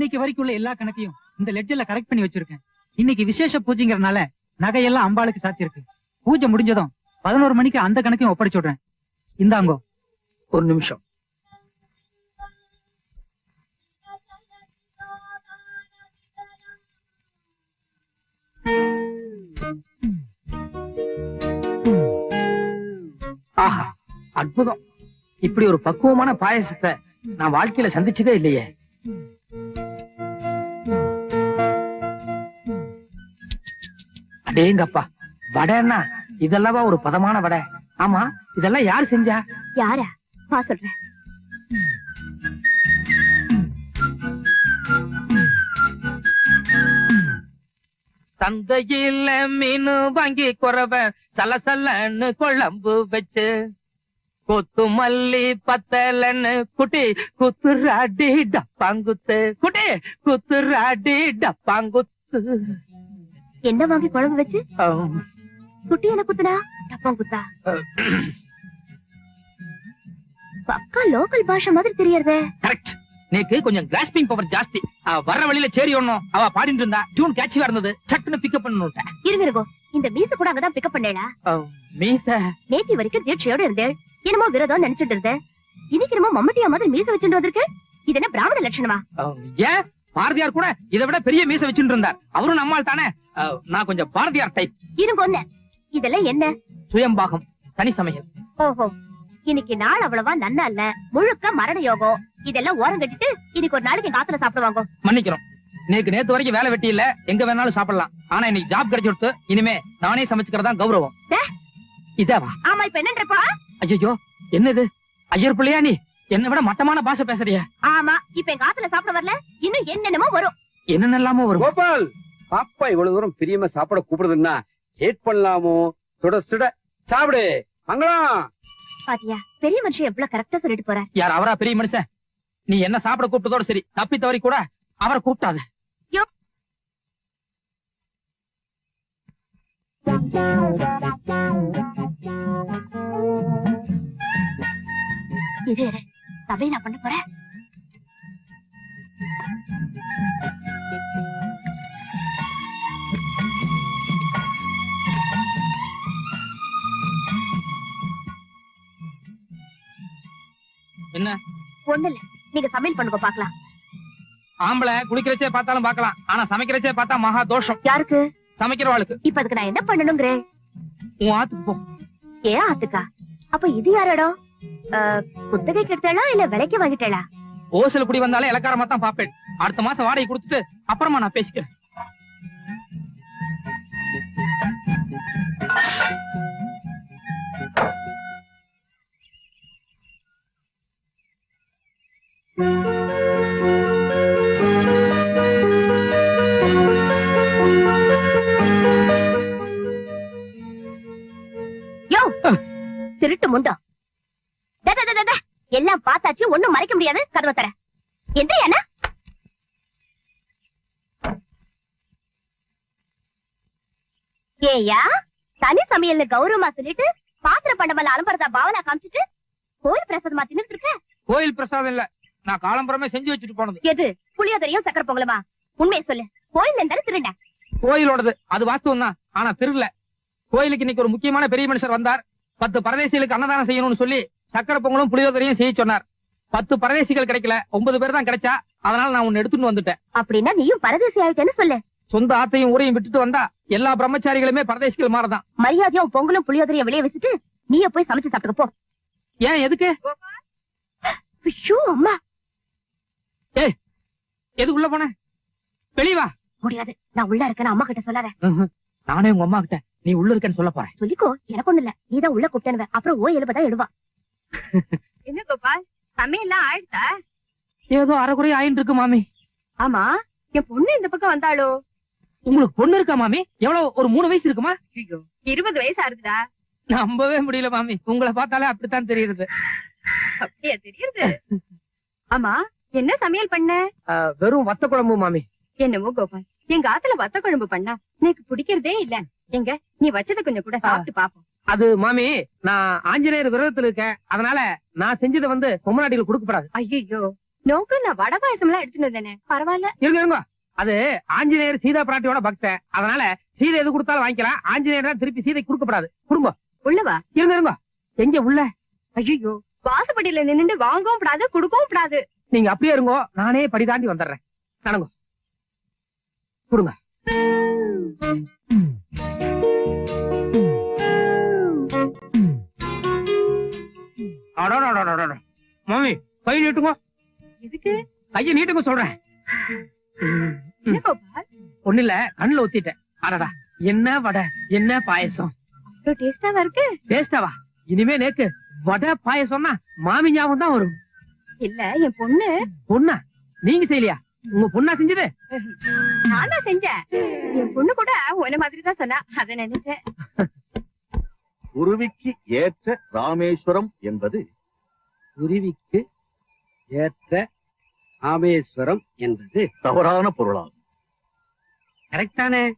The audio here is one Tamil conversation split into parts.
இன்னைக்கு வரைக்கும் உள்ள எல்லா கணக்கையும் இந்த லெட்ஜர்ல கரெக்ட் பண்ணி வச்சிருக்கேன். இன்னைக்கு விசேஷ பூஜைங்கிறனால நகையெல்லாம் அம்பாளுக்கு சாத்தியிருக்கு. பூஜை முடிஞ்சதும் பதினோரு மணிக்கு அந்த கணக்கையும் ஒப்படைச்சு விடுறேன். இந்தாங்கோ. ஒரு நிமிஷம். ஆஹா அற்புதம். இப்படி ஒரு பக்குவமான பாயசத்தை நான் வாழ்க்கையில சந்திச்சதே இல்லையே. அடேங்கப்பா வடைன்னா இதெல்லாம் ஒரு பதமான வடை. ஆமா இதெல்லாம் யார் செஞ்சா? யாரா? வா சொல்றேன். சந்தையில மீன் வாங்கி குறவ சலசலன்னு குழம்பு வச்சு. கொத்து மல்லி பத்தலன்னு குட்டி குத்துராடி டப்பாங்குத்து. குட்டி குத்துராடி டப்பாங்குத்து. என்ன வாங்கி குழம்பு வச்சு. குட்டி என்ன குத்துனா? டப்பம் குத்தா. பக்கா லோக்கல் பாஷை மாதிரி தெரியறதே. கரெக்ட் நேக்கு கொஞ்சம் கிராஸ்பிங் பவர் ஜாஸ்தி. வர்ற வழியில சேரி ஒண்ணும் அவ பாடிட்டு இருந்தா டியூன் கேட்சியா இருந்தது. சட்டுன்னு பிக்கப் பண்ணு இருங்க இருங்கோ. இந்த மீச கூட அங்கதான் பிக்கப் பண்ணேடா மீச. நேத்தி வரைக்கும் தீட்சையோட இருந்தேன் என்னமோ விரதம் நினைச்சிட்டு இருந்தேன். இன்னைக்கு என்னமோ மம்மட்டியா மாதிரி மீச வச்சுட்டு வந்திருக்க இது என்ன பிராமண லட்சணமா? ஏன்? பாரதியார் கூட இதை விட பெரிய மீச வச்சுட்டு இருந்தார். அவரும் நம்மால் தானே நான் கொஞ்சம் பாரதியார் டைப் இருங்க ஒண்ணு. இதெல்லாம் என்ன? சுயம்பாகம் தனி சமையல். ஓஹோ. இன்னைக்கு நாள் அவ்வளவா நன்னா இல்ல. முழுக்க மரண யோகம். இதெல்லாம் ஓரம் கட்டிட்டு இன்னைக்கு ஒரு நாளைக்கு காத்துல சாப்பிடுவாங்க. மன்னிக்கிறோம். நேக்கு நேத்து வரைக்கும் வேலை வெட்டி இல்ல. எங்க வேணாலும் சாப்பிடலாம். ஆனா இன்னைக்கு ஜாப் கிடைச்சு கொடுத்து இனிமே நானே சமைச்சுக்கிறதா கௌரவம். இதேவா? ஆமா இப்ப என்னன்றப்பா? ஐயோ என்னது? ஐயர் பிள்ளையா நீ? என்னை விட மட்டமான பாஷை பேசுறிய. ஆமா இப்ப எங்க ஆத்துல சாப்பிட வரல? இன்னும் என்னென்னமோ வரும். என்னென்னலாமோ வரும். கோபால் பாப்பா இவ்வளவு தூரம் பிரியமா சாப்பிட கூப்பிடுதுன்னா லேட் பண்ணலாமோ? சுட சுட. சாப்பிடு. மங்களம் பாத்தியா பெரிய மனுஷன் எவ்வளவு கரெக்டா சொல்லிட்டு போற யார் அவரா பெரிய மனுஷன்? நீ என்ன சாப்பிட கூப்பிட்டதோட சரி தப்பி தவறி கூட அவரை கூப்பிட்டாத. இரு இரு. சமையல் நான் பண்ண போறேன். என்ன? ஒண்ணு இல்ல நீங்க சமையல் பண்ணுங்க பாக்கலாம் ஆம்பளை குளிக்கிறச்சே பார்த்தாலும் பார்க்கலாம். ஆனா சமைக்கிறச்சே பார்த்தா மகா தோஷம். யாருக்கு? சமைக்கிறவாளுக்கு. இப்ப அதுக்கு நான் என்ன பண்ணணுங்கிறேன் உன் ஆத்துக்கு போ. ஏன் ஆத்துக்கா? அப்ப இது யார் இடம்? குத்தகைக்கு எடுத்தாளா இல்ல விலைக்கு வாங்கிட்டாளா? ஓசல் குடி வந்தாலே இலக்காரமா தான் பாப்பேன் அடுத்த மாசம் வாடகை கொடுத்துட்டு அப்புறமா நான் பேசிக்கிறேன். திருட்டு முண்டோ. எல்லாம் பார்த்தாச்சு ஒண்ணும் மறைக்க முடியாது. கதவை தர. எந்த என்ன ஏயா தனி சமையல்னு கௌரவமா சொல்லிட்டு பாத்திர பண்டமல்ல அலம்பரதா பாவனா காமிச்சிட்டு கோயில் பிரசாதமா தின்னுட்டு இருக்க? கோயில் பிரசாதம் இல்ல. நான் காலம்பரமே செஞ்சு வச்சுட்டு போனது. எது? புளியோதரையும் சக்கர பொங்கலுமா? உண்மையை சொல்லு. கோயில் இருந்தாலும் திருண்ட கோயிலோடது. அது வாஸ்தவம் தான் ஆனா திருடல. கோயிலுக்கு இன்னைக்கு ஒரு முக்கியமான பெரிய மனுஷர் வந்தார். பத்து பரதேசிகளுக்கு அன்னதானம் செய்யணும்னு சொல்லி சக்கரை பொங்கலும் புளியோதரையும் செய்ய சொன்னார். பத்து பரதேசிகள் கிடைக்கல ஒன்பது பேர் தான் கிடைச்சா அதனால நான் உன்னை எடுத்துட்டு வந்துட்டேன். அப்படின்னா நீயும் பரதேசி ஆயிட்டேன்னு சொல்லு. சொந்த ஆத்தையும் ஊரையும் விட்டுட்டு வந்தா எல்லா பிரம்மச்சாரிகளுமே பரதேசிகள் மாறதான். மரியாதையா பொங்கலும் புளியோதரையும் வெளியே வச்சுட்டு நீயே போய் சமைச்சு சாப்பிட்டுக்க போ. ஏன் எதுக்கு? அம்மா. எது உள்ள போன? வெளிய வா. முடியாது. நான் உள்ள இருக்கேன்னு அம்மா கிட்ட சொல்லாத. நானே உங்க அம்மா கிட்ட நீ உள்ள இருக்கேன்னு சொல்ல போறேன். சொல்லிக்கோ எனக்கு ஒண்ணு இல்ல. நீதான் உள்ள கூப்பிட்டேன்னு அப்புறம் ஓ எழுபதா எழுவா. என்ன கோபால்? சமையல்லாம் ஆயிடுதா ஏதோ அரைக்குறை ஆயின்னு இருக்கு மாமி. ஆமா? என் பொண்ணு இந்த பக்கம் வந்தாளோ? உங்களுக்கு பொண்ணு இருக்கா மாமி? எவ்வளவு ஒரு மூணு வயசு இருக்குமா? இருபது வயசு ஆகுதுடா. நம்பவே முடியல மாமி. உங்களை பார்த்தாலே அப்படித்தான் தெரியுது அப்படியா தெரியுது. ஆமா என்ன சமையல் பண்ண? வெறும் வத்த குழம்பு மாமி. என்னமோ கோபால். எங்க ஆத்துல வத்த குழம்பு பண்ணா எனக்கு பிடிக்கிறதே இல்ல. எங்க நீ வச்சத கொஞ்சம் கூட சாப்பிட்டு பாப்போம். அது மாமி நான் ஆஞ்சநேயர் விரதத்துல இருக்கேன். அதனால நான் செஞ்சதை வந்து பொம்மநாட்டிகள் கொடுக்கப்படாது. ஐயோ நோக்கு நான் வடை பாயசம் எல்லாம் எடுத்துட்டு வந்தேனே. பரவாயில்ல. இருங்க இருங்க. அது ஆஞ்சநேயர் சீதா பிராட்டியோட பக்தன். அதனால சீதை எது கொடுத்தாலும் வாங்கிக்கலாம். ஆஞ்சநேயர் தான் திருப்பி சீதை கொடுக்கப்படாது. கொடுங்க உள்ளவா இருங்க இருங்க. எங்க உள்ள? ஐயோ வாசப்படியில நின்னுட்டு வாங்கவும் கூடாது கொடுக்கவும் கூடாது. நீங்க அப்படியே இருங்கோ. நானே படி தாண்டி வந்துடுறேன். நடங்க. கொடுங்க. மாமி கை நீட்டுங்க. எதுக்கு? கையை நீட்டுங்க சொல்றேன். ஒண்ணு இல்ல கண்ணுல ஊத்திட்டேன். அடடா என்ன வடை என்ன பாயசம்? டேஸ்டாவா இருக்கு? டேஸ்டாவா? இனிமே நேக்கு வடை பாயசம்னா மாமி ஞாபகம் தான் வரும். இல்ல என் பொண்ணு. பொண்ணா? நீங்க செய்யலையா? உங்க பொண்ணா செஞ்சது? நான் தான் செஞ்சேன். என் பொண்ணு கூட உன்ன மாதிரி தான் சொன்னா. அத நினைச்சேன். குருவிக்கு ஏற்ற ராமேஸ்வரம் என்பது குருவிக்கு ஏற்ற ராமேஸ்வரம் என்பது. தவறான பொருளாகும். கரெக்டானே?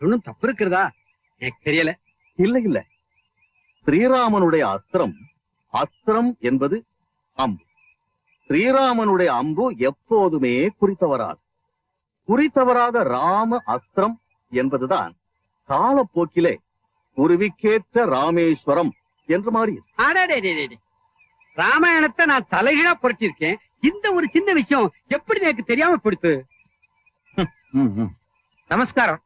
ஒன்னும் தப்பு இருக்கிறதா? எனக்கு தெரியல. இல்ல இல்ல. ஸ்ரீராமனுடைய அஸ்திரம் அஸ்திரம் என்பது அம்பு. ஸ்ரீராமனுடைய அம்பு எப்போதுமே குறித்தவராது. குறித்தவராத ராம அஸ்திரம் என்பதுதான் காலப்போக்கிலே குருவிக்கேற்ற ராமேஸ்வரம் என்று மாறியது. ராமாயணத்தை நான் தலைகீழா புரட்டியிருக்கேன். இந்த ஒரு சின்ன விஷயம் எப்படி எனக்கு தெரியாம போயிடுத்து? நமஸ்காரம்.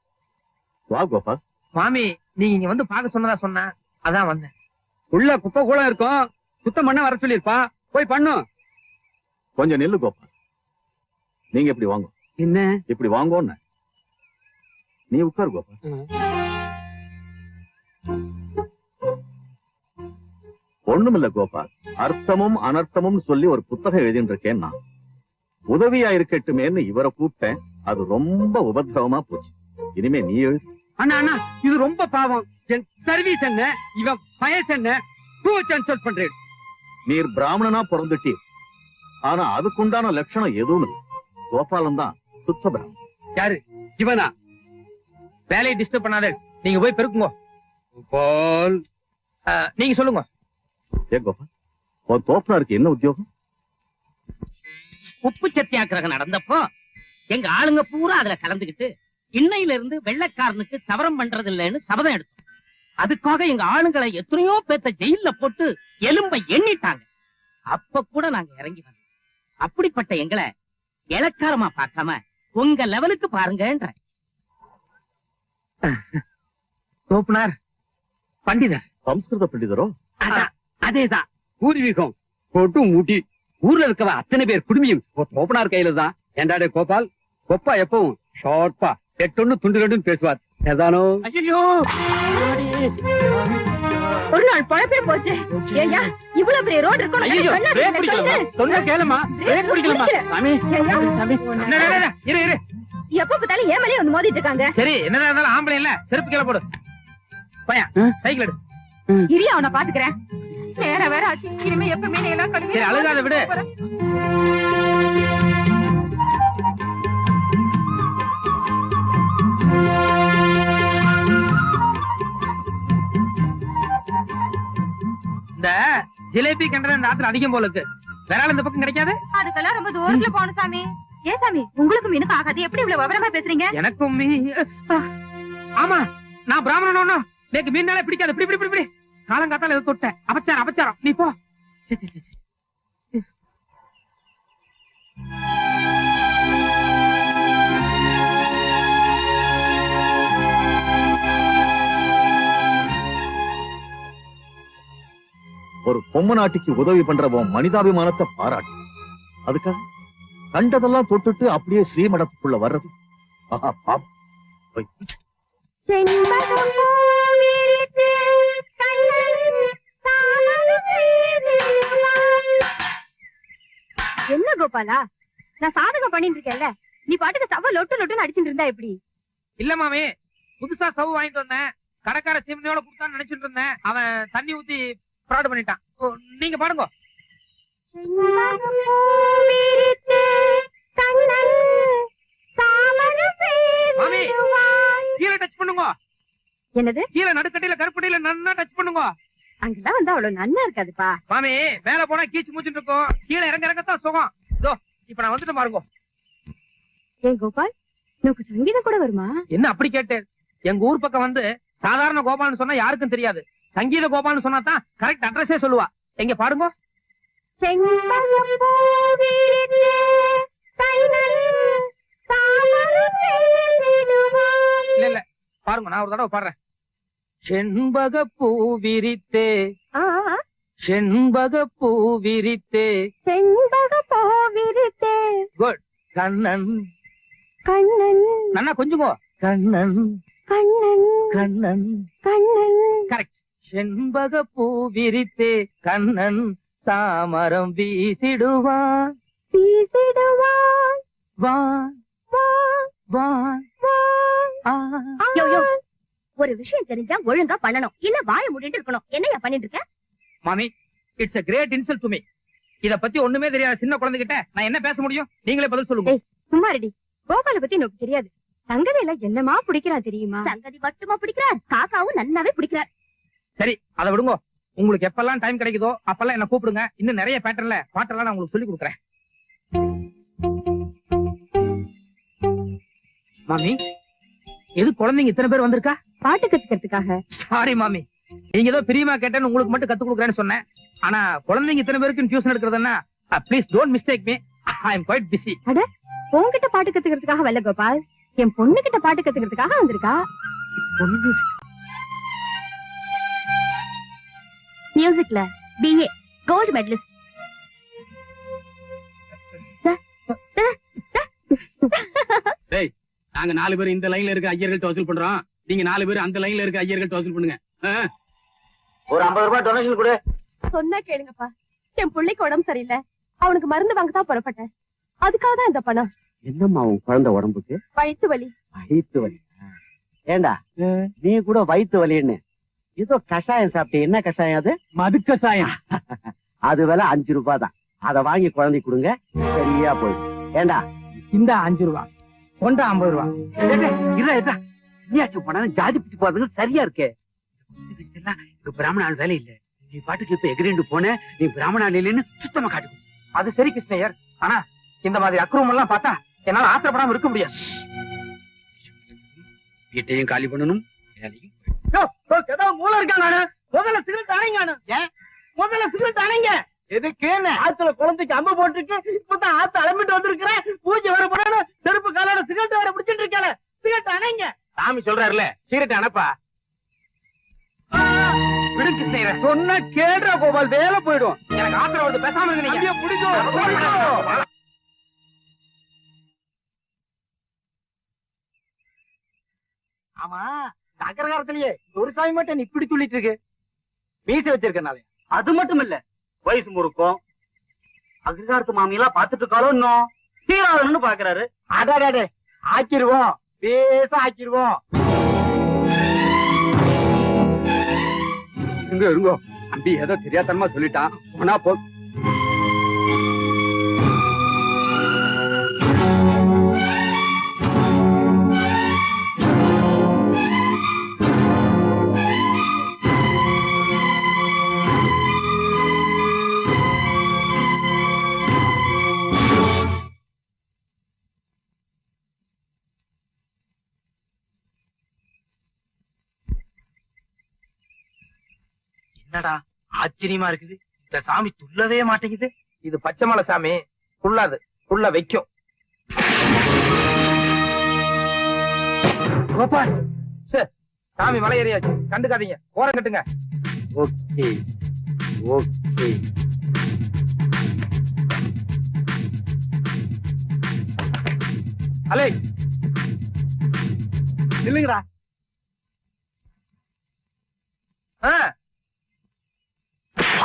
வா கோபால். மாமி நீங்க இங்க வந்து பாக்க சொன்னதா சொன்னா அதான் வந்தேன். உள்ள குப்பை கூட இருக்கும். சுத்தம் பண்ண வர சொல்லியிருப்பா. போய் பண்ணும் கொஞ்சம் நில்லு கோபால். நீங்க இப்படி வாங்க. என்ன? இப்படி வாங்கோன்னு. நீ உட்கார் கோபால். ஒண்ணுமில்ல கோபால். அர்த்தமும் அனர்த்தமும் சொல்லி ஒரு புத்தகம் எழுதிட்டு இருக்கேன் நான். உதவியா இருக்கட்டுமேன்னு இவரை கூப்பிட்டேன். அது ரொம்ப உபத்திரவமா போச்சு. இனிமே நீ எழுது அண்ணா அண்ணா இது ரொம்ப பாவம். என் சர்வீஸ் என்ன? இவன் பயஸ் என்ன? டூ கன்சல்ட் பண்றேன். நீர் பிராமணனா பிறந்துட்டீர். ஆனா அதுக்குண்டான லட்சணம் எதுவும் கோபாலன் தான் சுத்த பிராமணன். யாரு? இவனா? வேலையை டிஸ்டர்ப் பண்ணாத. நீங்க போய் பெருக்குங்க. போல் அஹ், நீங்க சொல்லுங்க. ஏ கோபால்? உன் தோப்பனாருக்கு என்ன உத்தியோகம்? உப்பு சத்தியாகிரகம் நடந்தப்போ எங்க ஆளுங்க பூரா அதுல கலந்துக்கிட்டு இன்னையில இருந்து வெள்ளைக்காரனுக்கு சவரம் பண்றது இல்லைன்னு சபதம் எடுத்தோம். அதுக்காக எங்க ஆளுங்களை எத்தனையோ பேத்த ஜெயில்ல போட்டு எலும்பை எண்ணிட்டாங்க. அப்ப கூட நாங்க இறங்கி வந்தோம். அப்படிப்பட்ட எங்களை இலக்காரமா பார்க்காம உங்க லெவலுக்கு பாருங்கன்ற தோப்புனார் பண்டிதர். சம்ஸ்கிருத பண்டிதரோ? அதேதான். பூர்வீகம் கொட்டு மூட்டி ஊர்ல இருக்கவ அத்தனை பேர் குடுமியும். தோப்பனார் கையில தான் கோபால் கொப்பா எப்பவும் ஷார்ப்பா எட்டொன்னு துண்டு ரெண்டுன்னு பேசுவார். ஏதானோ ஐயோ ஒரு நாள் பழப்பே போச்சு. ஏய்யா இவ்வளவு பெரிய ரோடு இருக்கும் ஐயோ பிரேக் பிடிக்கலாமா? சொன்ன கேளுமா? பிரேக் பிடிக்கலாமா? சாமி இரு இரு எப்ப பார்த்தாலும் ஏன் மேலே வந்து மோதிட்டு இருக்காங்க? சரி என்னதான் இருந்தாலும் ஆம்பளை இல்ல செருப்பு கீழே போடு. பையன் சைக்கிள் எடு. இரி அவனை பாத்துக்கிறேன் வேற வேற ஆச்சு. இனிமே எப்பவுமே எல்லாம் கழுவி சரி, அழுகாத விடு. இந்த ஜிலேபி கண்டது இந்த ஆத்துல அதிகம் போல இருக்கு. வேற இந்த பக்கம் கிடைக்காது? அதுக்கெல்லாம் ரொம்ப தூரத்துல போகணும் சாமி. ஏன் சாமி உங்களுக்கு மீனுக்கு ஆகாது. எப்படி இவ்வளவு விவரமா பேசுறீங்க? எனக்கும் ஆமா நான் பிராமணனோ எனக்கு மீனால பிடிக்காது. இப்படி இப்படி இப்படி, இப்படி காலங்காத்தால ஏதோ தொட்டேன். அபச்சாரம் அபச்சாரம். நீ போ. ஒரு பொம்மை நாட்டிக்கு உதவி பண்ற உன் மனிதாபிமானத்தை பாராட்டு. அதுக்காக கண்டதெல்லாம் தொட்டுட்டு அப்படியே ஸ்ரீமடத்துக்குள்ள வர்றது. ஆஹா, பாவம். போய். கோபாலா? நான் சாதகம் பண்ணிட்டு இருக்கேன்ல. நீ பாட்டுக்கு சவ லொட்டு லொட்டுன்னு அடிச்சிட்டு இருந்தா எப்படி? இல்ல மாமி புதுசா சவு வாங்கிட்டு வந்தேன். கடைக்கார சீமனையோட கொடுத்தான்னு நினைச்சிட்டு இருந்தேன். அவன் தண்ணி ஊத்தி ஃப்ராட் பண்ணிட்டான். நீங்க பாருங்க. மாமி கீழே டச் பண்ணுங்க. என்னது? கீழே நடுக்கட்டையில கருப்பட்டியில நன்னா டச் பண்ணுங்க. அங்கெல்லாம் வந்து அவ்வளவு நன்னா இருக்காதுப்பா. மாமி மேல போனா கீச்சு மூச்சுட்டு இருக்கும். கீழே இறங்க இறங்கத்தான் சுகம். இதோ இப்ப நான் வந்துட்டு பாருங்க. ஏன் கோபால் உனக்கு சங்கீதம் கூட வருமா? என்ன அப்படி கேட்டேன்? எங்க ஊர் பக்கம் வந்து சாதாரண கோபால்னு சொன்னா யாருக்கும் தெரியாது. சங்கீத கோபால்னு சொன்னா தான் கரெக்ட் அட்ரஸே சொல்லுவா. எங்க பாருங்க. இல்ல இல்ல. பாருங்க நான் ஒரு தடவை பாடுறேன். செண்பக பூ விரித்தே செண்பக பூ விரித்தே. செண்பக போவிருத்தே. கண்ணன். கண்ணன். நன்னா கொஞ்சுங்கோ. கண்ணன். கண்ணன். கண்ணன். கண்ணன். கரெக்ட் செண்பக பூ விரித்தே கண்ணன் சாமரம் வீசிடுவான் வீசிடுவான். வான் வான், வான் வான். ஆ. யோ, யோ. ஒரு விஷயம் தெரிஞ்சா ஒழுங்கா பண்ணணும். இல்ல வாயை மூடிட்டு இருக்கணும். என்னையா பண்ணிட்டு இருக்க? மாமி it's a great insult to me இத பத்தி ஒண்ணுமே தெரியாத. சின்ன குழந்தைகிட்ட நான் என்ன பேச முடியும்? நீங்களே பதில் சொல்லுங்க. சும்மா ரெடி கோபால பத்தி எனக்கு தெரியாது. சங்கவேல என்னமா பிடிக்கிறான் தெரியுமா? சங்கதி மட்டுமா பிடிக்கிறார் காக்காவும் நன்னாவே பிடிக்கிறார் சரி அதை விடுங்க. உங்களுக்கு எப்பெல்லாம் டைம் கிடைக்குதோ அப்பெல்லாம் என்ன கூப்பிடுங்க. இன்னும் நிறைய பேட்டர்ல பாட்டெல்லாம் நான் உங்களுக்கு சொல்லி கொடுக்குறேன். மாமி எது குழந்தைங்க இத்தனை பேர் வந்திருக்கா? பாட்டு கத்துக்கிறதுக்காக. சாரி மாமி. நீங்க ஏதோ பிரியமா கேட்டேன்னு உங்களுக்கு மட்டும் கத்து கொடுக்குறேன்னு சொன்னேன். ஆனா குழந்தைங்க இத்தனை பேருக்கு tuition எடுக்கிறதுன்னா please don't mistake me I am quite busy உன்கிட்ட பாட்டு கத்துக்கிறதுக்காக வரல கோபால். என் பொண்ணு கிட்ட பாட்டு கத்துக்கிறதுக்காக வந்திருக்கா? மியூசிக்ல பிஏ கோல்டு மெடலிஸ்ட் நாங்க நாலு பேர் இந்த லைன்ல இருக்க ஐயர்கள்ட்ட வசூல் பண்றோம். நீங்க நாலு பேர் அந்த லைன்ல இருக்க ஐயர்கள்ட்ட வசூல் பண்ணுங்க. ஒரு ஐம்பது ரூபாய் டொனேஷன் கொடு. சொன்னா கேளுங்கப்பா. என் பிள்ளைக்கு உடம்பு சரியில்லை. அவனுக்கு மருந்து வாங்க தான் புறப்பட்டேன். அதுக்காக தான் இந்த பணம். என்னம்மா உன் குழந்தை உடம்புக்கு? வயிற்று வலி. வயிற்று வலி. ஏண்டா? நீ கூட வயிற்று வலின்னு. ஏதோ கஷாயம் சாப்பிட்ட என்ன கஷாயம் அது? மது கசாயம் அது விலை அஞ்சு ரூபாய் தான். அத வாங்கி குழந்தை கொடுங்க. சரியா போயிடும். ஏண்டா? இந்த அஞ்சு ரூபா. கொண்டா ஐம்பது ரூபா. இல்ல நீயாச்சும் போனாலும் ஜாதி பிடிச்சு போறதுங்க சரியா இருக்கே. பிராமண ஆள் வேலை இல்ல. நீ பாட்டுக்கு இப்ப எகிரிண்டு போன நீ பிராமண இல்லைன்னு சுத்தமா காட்டு அது சரி கிருஷ்ணய்யர். ஆனா இந்த மாதிரி அக்ரூம் எல்லாம் பார்த்தா என்னால ஆத்திரப்படாம இருக்க முடியாது. வீட்டையும் காலி பண்ணணும் மூளை இருக்காங்க முதல்ல சிகரெட் அணைங்க முதல்ல சிகரெட் அணைங்க. எதுக்கு ஆத்துல குழந்தைக்கு அம்பு போட்டுருக்கு இப்பதான் ஆத்து அலம்பிட்டு வந்திருக்கிறேன். பூஜை வர போறேன்னு செருப்பு காலோட சிகரெட் வேற பிடிச்சிட்டு இருக்கல. சிகரெட் அணைங்க. சாமி சொல்றாருல சிகரெட் அணைப்பா. விடு கிருஷ்ணகிர சொன்ன கேடுற கோபால் வேலை போயிடும். எனக்கு ஆத்திரம் வருது பேசாம இருங்க நீங்க. பிடிக்கும் ஆமா அகரகாரத்திலேயே ஒரு சாமி மட்டும் இப்படி துள்ளிட்டு இருக்கு. மீசை வச்சிருக்கனால. அது மட்டும் இல்ல வயசு முறுக்கும். அக்ரிகாரத்து மாமியெல்லாம் பாத்துட்டு இருக்காளோ இன்னும்? தீராதன்னு பாக்குறாரு. அடாடே ஆக்கிருவோம். பேச ஆக்கிருவோம். இருங்க. இருங்கோ அம்பி ஏதோ தெரியாதனமா சொல்லிட்டான். போனா போ. ஆச்சரியமா இருக்குது. இந்த சாமி துள்ளவே மாட்டேங்குது. இது பச்சை மலை சாமி. துள்ளாது. துள்ள வைக்கும். கோபால் சாமி மலை ஏறியாச்சு. கண்டுக்காதீங்க. ஓரம் கட்டுங்க. ஓகே. ஓகே. அலே. இல்லைங்கடா ஆ.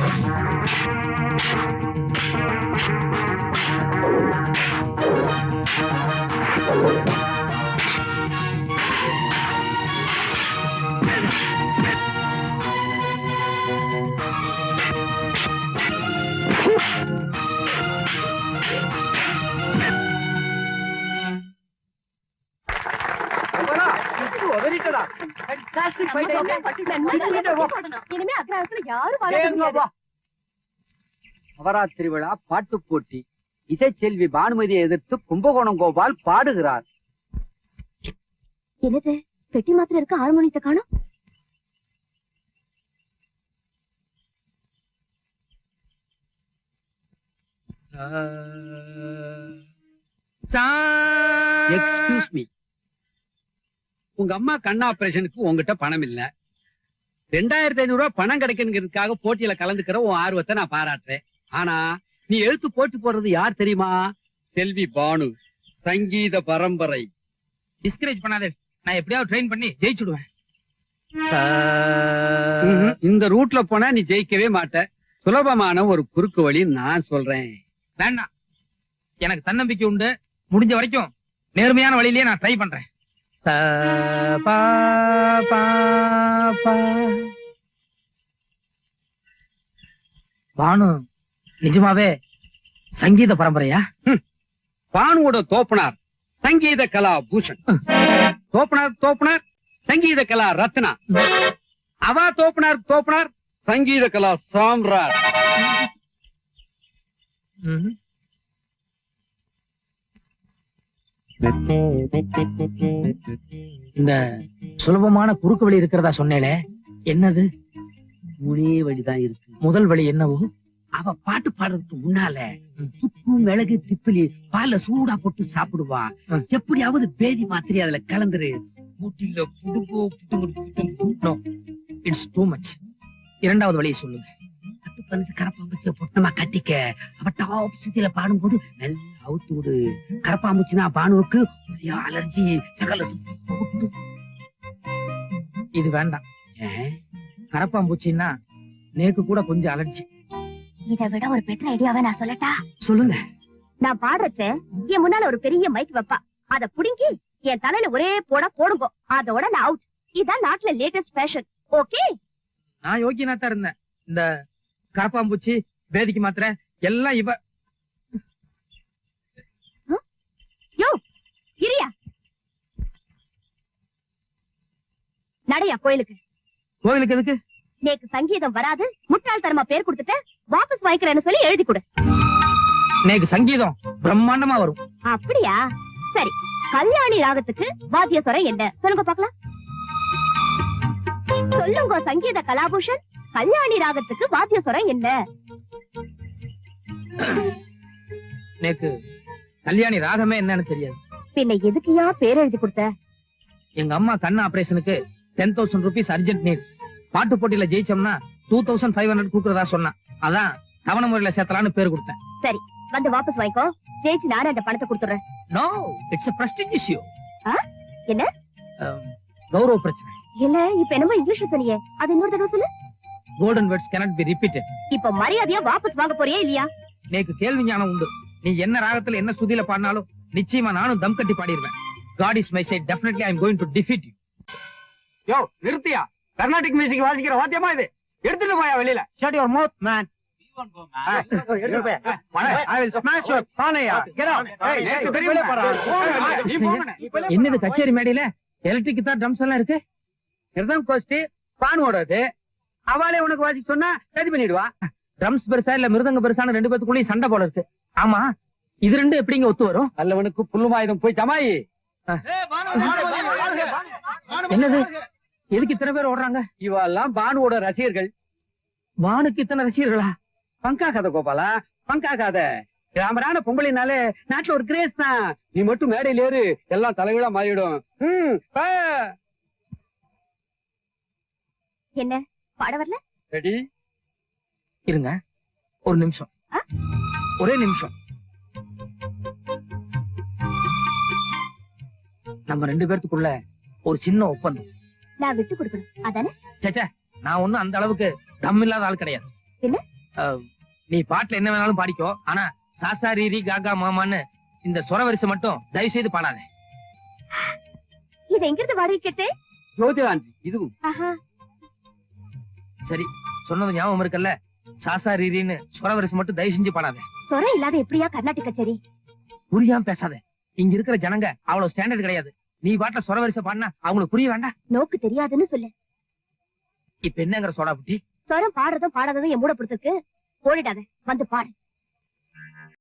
இனிமே அக்ரஹாரத்துல யாரும் நவராத்திரி விழா பாட்டு போட்டி. இசைச்செல்வி பானுமதியை எதிர்த்து கும்பகோணம் கோபால் பாடுகிறார். என்னது? பெட்டி மாத்திரம் இருக்க ஹார்மோனியத்தை காணும்? எக்ஸ்கியூஸ் மீ உங்க அம்மா கண் ஆபரேஷனுக்கு உங்ககிட்ட பணம் இல்ல. ரெண்டாயிரத்தி ஐநூறு ரூபாய் பணம் கிடைக்கணுங்கிறதுக்காக போட்டியில கலந்துக்கிற உன் ஆர்வத்தை நான் பாராட்டுறேன். ஆனா நீ எழுத்து போட்டி போடுறது யார் தெரியுமா? செல்வி பானு. சங்கீத பரம்பரை. டிஸ்கரேஜ் பண்ணாதே. நான் எப்படியாவது ட்ரெயின் பண்ணி ஜெயிச்சுடுவேன். இந்த ரூட்ல போனா நீ ஜெயிக்கவே மாட்ட. சுலபமான ஒரு குறுக்கு வழி நான் சொல்றேன். வேண்டாம். எனக்கு தன்னம்பிக்கை உண்டு. முடிஞ்ச வரைக்கும் நேர்மையான வழியிலேயே நான் ட்ரை பண்றேன். ச, பா, பா, பா. பானு நிஜமாவே சங்கீத பரம்பரையா? பானுவோட தோப்பனார் சங்கீத கலா பூஷன். தோப்பனார் தோப்பனார் சங்கீத கலா ரத்னா. அவா தோப்பனார் தோப்பனார் சங்கீத கலா சாம்ராட். இந்த சுலபமான குறுக்கு வழி இருக்கிறதா சொன்னேளே என்னது? ஒரே வழிதான் இருக்கு. முதல் வழி என்னவோ? அவ பாட்டு பாடுறதுக்கு முன்னால உப்பு மிளகு திப்பிலி பால்ல சூடா போட்டு சாப்பிடுவா. எப்படியாவது பேதி மாத்திரை அதுல கலந்துரு. ஊட்டில புடுங்கோ புடுங்கு புடுங்கு. இட்ஸ் டூ மச் இரண்டாவது வழியை சொல்லுங்க. பனிச்சு கரப்பாம்பூச்சிய பொட்டமா கட்டிக்க. அவ டாப் சுத்தியில பாடும்போது நல்லா அவுத்து விடு. கரப்பாம்பூச்சினா பானுவுக்கு அலர்ஜி சகல இது வேண்டாம்? கரப்பாம்பூச்சின்னா நேக்கு கூட கொஞ்சம் அலர்ஜி இதை விட ஒரு பெட்டர் ஐடியாவை நான் சொல்லட்டா? சொல்லுங்க. நான் பாடுறச்ச என் முன்னால ஒரு பெரிய மைக் வைப்பா. அத புடுங்கி என் தலையில ஒரே போட போடுங்க. அதோட நான் அவுட் இதான் நாட்டுல லேட்டஸ்ட் ஃபேஷன் ஓகே நான் யோகியனா தான் இருந்தேன். இந்த கரப்பாம்பூச்சி வேதிக்கு மாத்திரை எல்லாம் இவ இரியா. நடையா கோயிலுக்கு. கோவிலுக்கு எதுக்கு? நேக்கு சங்கீதம் வராது முட்டாள்தனமா பேர் கொடுத்துட்ட வாபஸ் வாங்கிக்கிறேன்னு சொல்லி எழுதி கொடு. நேக்கு சங்கீதம் பிரம்மாண்டமா வரும். அப்படியா? சரி கல்யாணி ராகத்துக்கு வாத்திய சொரம் என்ன? சொல்லுங்க பாக்கலாம். சொல்லுங்க சங்கீத கலாபூஷன். கல்யாணி ராகத்துக்கு வாத்திய சொரம் என்ன? நேக்கு கல்யாணி ராகமே என்னன்னு தெரியாது. பின்ன எதுக்குயா பேர் எழுதி கொடுத்த? எங்க அம்மா கண் ஆபரேஷனுக்கு ten thousand rupees urgent need பாட்டு போட்டியில ஜெயிச்சோம்னா டூ தௌசண்ட் ஃபைவ் ஹண்ட்ரட் கொடுக்கறதா சொன்னா அதான் தவணை முறையில சேர்த்தலான்னு பேர் கொடுத்தேன். வந்து வாபஸ் வாங்கிக்கோ. ஜெயிச்சு நானே அந்த பணத்தை கொடுத்துறேன் நோ இட்ஸ் prestige issue. ஆ? என்ன? கௌரவ பிரச்சனை. இல்ல இப்ப என்னமோ இங்கிலீஷ்ல சொன்னியே அது இன்னொரு தடவை சொல்லு. Golden words cannot be repeated. இப்ப மரியாதையா வாபஸ் வாங்க போறியா இல்லையா? நேக்கு கேள்வி ஞானம் உண்டு. நீ என்ன ராகத்துல என்ன சுதியில பாடினாலும் நிச்சயமா நானும் தம் கட்டி பாடிடுவேன் God is my side. Definitely I am going to defeat you. யோ நிறுத்தியா? கர்நாடிக் மியூசிக் வாசிக்கிற வாத்தியமா இது? எடுத்துட்டு போயா வெளியில. Shut your mouth, man. I will smash your பானையா. Get out. Hey, hey, வெளியே போடா. நீ போங்கண்ணே. என்னது கச்சேரி மேடையில? எலக்ட்ரிக் தான் ட்ரம்ஸ் எல்லாம் இருக்கு? நிர்தம் கோஷ்டி பானுவோடது அவளே உனக்கு வாசிக்க சொன்னா சரி பண்ணிடுவா. ட்ரம்ஸ் பெருசா இல்ல மிருதங்க பெருசான ரெண்டு பேத்துக்குள்ளேயும் சண்டை போல இருக்கு. ஆமா இது ரெண்டு எப்படிங்க ஒத்து வரும்? அல்லவனுக்கு புல்லுமாயுதம் போய் ஜமாயி. என்னது? எதுக்கு இத்தனை பேர் ஓடுறாங்க? இவெல்லாம் பானுவோட ரசிகர்கள். வானுக்கு இத்தனை ரசிகர்களா? பங்காகாத கோபாலா? பங்காகாத. கிராமரான பொம்பளைனாலே நாட்டுல ஒரு கிரேஸ் தான். நீ மட்டும் மேடையில ஏறு எல்லாம் தலைகீழா மாறிடும் ம், பா. என்ன? பாட வரல? ரெடி? இருங்க. ஒரு நிமிஷம்? ஒரே நிமிஷம். நம்ம ரெண்டு பேர்த்துக்குள்ள ஒரு சின்ன ஒப்பந்தம். நான் விட்டு கொடுக்கணும். அதானே? சேச்சே நான் ஒண்ணும் அந்த அளவுக்கு தம் இல்லாத ஆள் கிடையாது. நீ பாட்டுல என்ன வேணாலும் பாடிக்கோ. ஆனா சாசா ரீரி காகா மாமான்னு இந்த சொர வரிசை மட்டும் தயவு செய்து பாடாத. இது எங்கிருந்து வாடகை கேட்டு ஜோதிராஞ்சி இதுவும். ஆஹா. சரி சொன்னது ஞாபகம் இருக்குல்ல? சாசா ரீரின்னு சொர வரிசை மட்டும் தயவு செஞ்சு பாடாத. சொர இல்லாத எப்படியா கர்நாடக கச்சேரி? புரியாம பேசாத. இங்க இருக்கிற ஜனங்க அவ்வளவு ஸ்டாண்டர்ட் கிடையாது. நீ பாட்டுல சொர வரிசை பாடினா அவங்களுக்கு புரிய வேண்டாம். நோக்கு தெரியாதுன்னு சொல்லு. இப்ப என்னங்கிற சோடா புட்டி? சொரம் பாடுறதும் பாடாததும் என் மூட பொறுத்திருக்கு. ஓடிடாத வந்து பாடு.